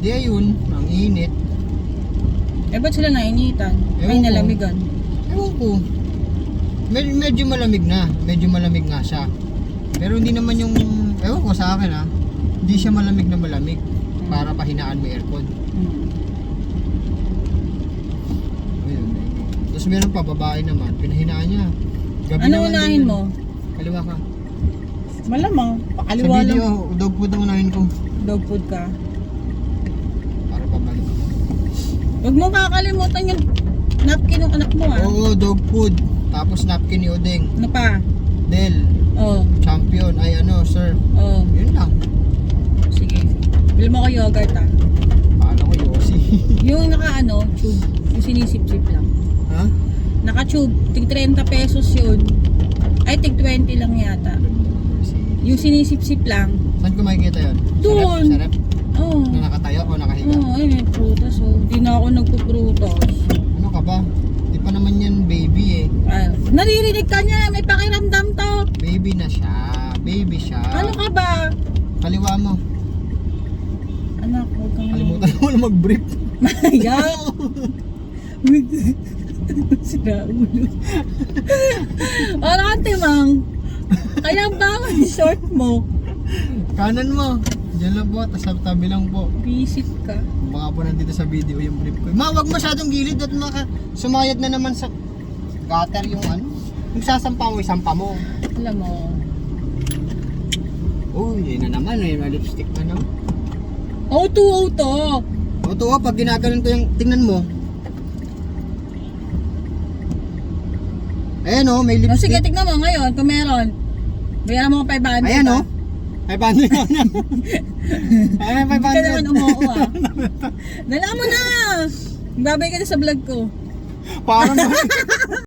di ayun, ang init. Eh, ba't sila nainitan? Ay, Ewan ko. nalamigan. Ewan ko. Med- medyo malamig na. Medyo malamig nga siya. Pero hindi naman yung, ewan ko sa akin ha, hindi siya malamig na malamig para pahinaan mo aircon. Hmm. Ayun. Tapos meron pa, babae naman, pinahinaan niya. Gabi Ano naman unahin din yun. mo? Kaliwa ka. Malamang. Sa Pakaliwa lang. video, dog food ang unahin ko. Dog food ka. Para pabalik. Huwag mo kakalimutan yung napkin ng anak mo ah. Oo, dog food. Tapos napkin ni Odeng. Ano pa? Del, Oh, champion. Ay ano, sir. oh. Yun lang. Sige. Bili mo ko yogurt ah. Paano ko Yossi? Yung naka ano, tube. Yung sinisip-sip lang. ha? Naka tube. Tig 30 pesos yun. Ay, tig 20 lang yata. Yung sinisip-sip lang. Saan ko makikita yun? Doon. Sa rep? Sa rep? Oh. Na nakatayo o nakahiga? Oh, ay, may prutas oh. Di na ako nagpuprutas. Ano ka ba? Di pa naman yan baby eh. Ah, naririnig ka niya, may pakiramdam to. Baby na siya. Baby siya. Ano ka ba? Kaliwa mo. Anak, huwag kang... Kalimutan mo na mag-brief. Yak! Sira ulo. Ka, Timang? Kaya ba ang short mo? Kanan mo. Diyan lang po. Tapos sa tabi lang po. Visit ka. Baka po nandito sa video yung brief ko. Ma, wag masyadong gilid at maka sumayad na naman sa gutter yung ano. Yung sasampa mo, isampa mo. Alam mo, Uy, yun na naman. May lipstick na naman. O2O to. O to, oh, pag ginagalan ko yung, tingnan mo. Ayan o, may O sige, lipstick. tignan mo ngayon kung meron. Bayaran mo ko 500. Ayan ah. o. 500 na. Ayan, Hindi ka naman 500. umuo ah. Dala mo na! Babay ka na sa vlog ko. Parang